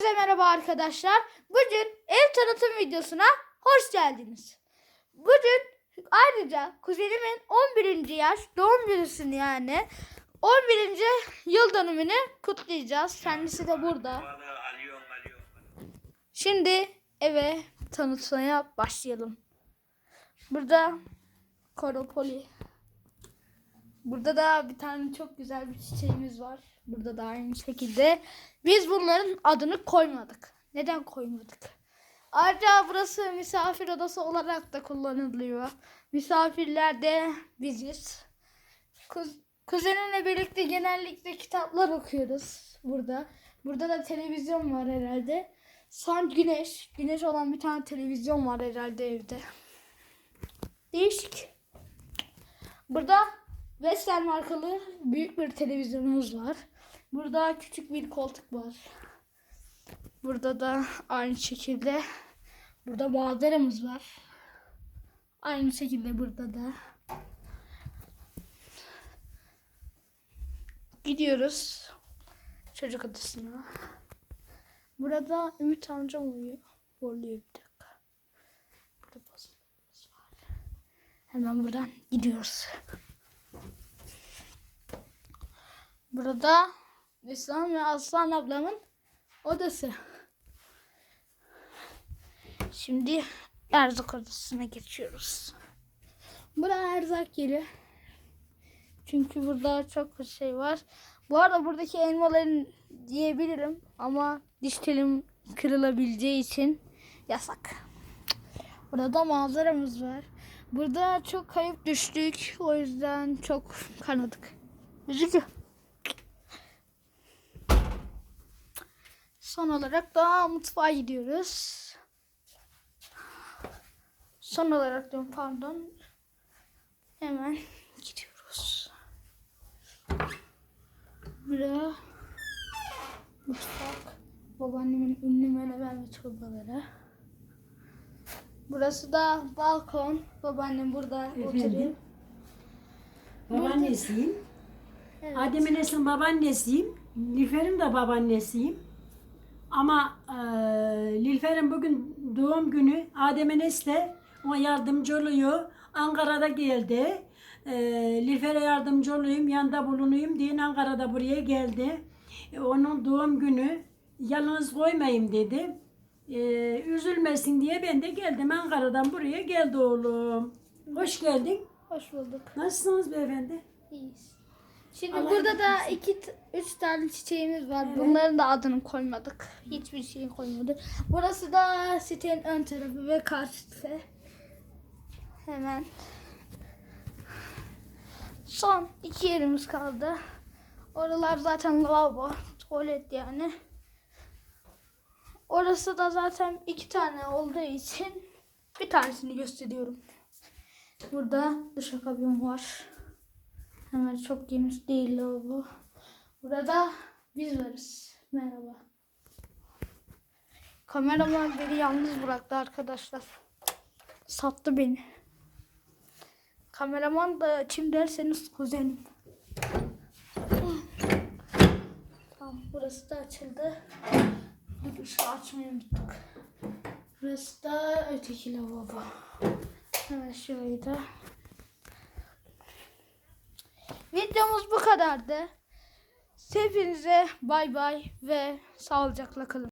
Herkese merhaba arkadaşlar. Bugün ev tanıtım videosuna hoş geldiniz. Bugün ayrıca kuzenimin 11. yaş doğum günüsünü yani 11. yıl dönümünü kutlayacağız. Kendisi de burada. Şimdi eve tanıtmaya başlayalım. Burada Koropoli. Burada da bir tane çok güzel bir çiçeğimiz var. Burada da aynı şekilde. Biz bunların adını koymadık. Neden koymadık? Ayrıca burası misafir odası olarak da kullanılıyor. Misafirler de biziz. Kuz, kuzenimle birlikte genellikle kitaplar okuyoruz burada. Burada da televizyon var herhalde. San güneş. Güneş olan bir tane televizyon var herhalde evde. Değişik. Burada Vestel markalı büyük bir televizyonumuz var. Burada küçük bir koltuk var. Burada da aynı şekilde burada manzaramız var. Aynı şekilde burada da. Gidiyoruz çocuk odasına. Burada Ümit amcam uyuyor. Horluyor bir dakika. Burada basımız var. Hemen buradan gidiyoruz. Burada İslam ve Aslan ablamın odası. Şimdi erzak odasına geçiyoruz. Buraya erzak yeri. Çünkü burada çok şey var. Bu arada buradaki elmaların diyebilirim ama diş telim kırılabileceği için yasak. Burada manzaramız var. Burada çok kayıp düştük. O yüzden çok kanadık. Üzücü. Son olarak da mutfağa gidiyoruz. Son olarak diyorum pardon. Hemen gidiyoruz. Buraya mutfak. Babaannemin ünlü menemen ve çorbaları. Burası da balkon. Babaannem burada oturuyor. Babaannesiyim. Evet. Adem'in Esin babaannesiyim. Nilfer'in de babaannesiyim. Ama e, Nilfer'in bugün doğum günü Adem Enes de ona yardımcı oluyor. Ankara'da geldi. E, Nilfer'e yardımcı olayım, yanında bulunayım diye Ankara'da buraya geldi. E, onun doğum günü yalnız koymayayım dedi. E, üzülmesin diye ben de geldim Ankara'dan buraya geldi oğlum. Hoş geldin. Hoş bulduk. Nasılsınız beyefendi? İyiyiz. Şimdi Allah burada da iki, üç tane çiçeğimiz var. Evet. Bunların da adını koymadık. Hiçbir şey koymadık. Burası da sitenin ön tarafı ve karşısı. Hemen. Son iki yerimiz kaldı. Oralar zaten lavabo, tuvalet yani. Orası da zaten iki tane olduğu için bir tanesini gösteriyorum. Burada duşakabin var. Hemen çok geniş değil lavabo. Burada biz varız. Merhaba. Kameraman beni yalnız bıraktı arkadaşlar. Sattı beni. Kameraman da kim derseniz kuzenim. Tamam burası da açıldı. Dur ışığı açmayı unuttuk. Burası da öteki lavabo. Hemen şurayı da. Videomuz bu kadardı. Hepinize bay bay ve sağlıcakla kalın.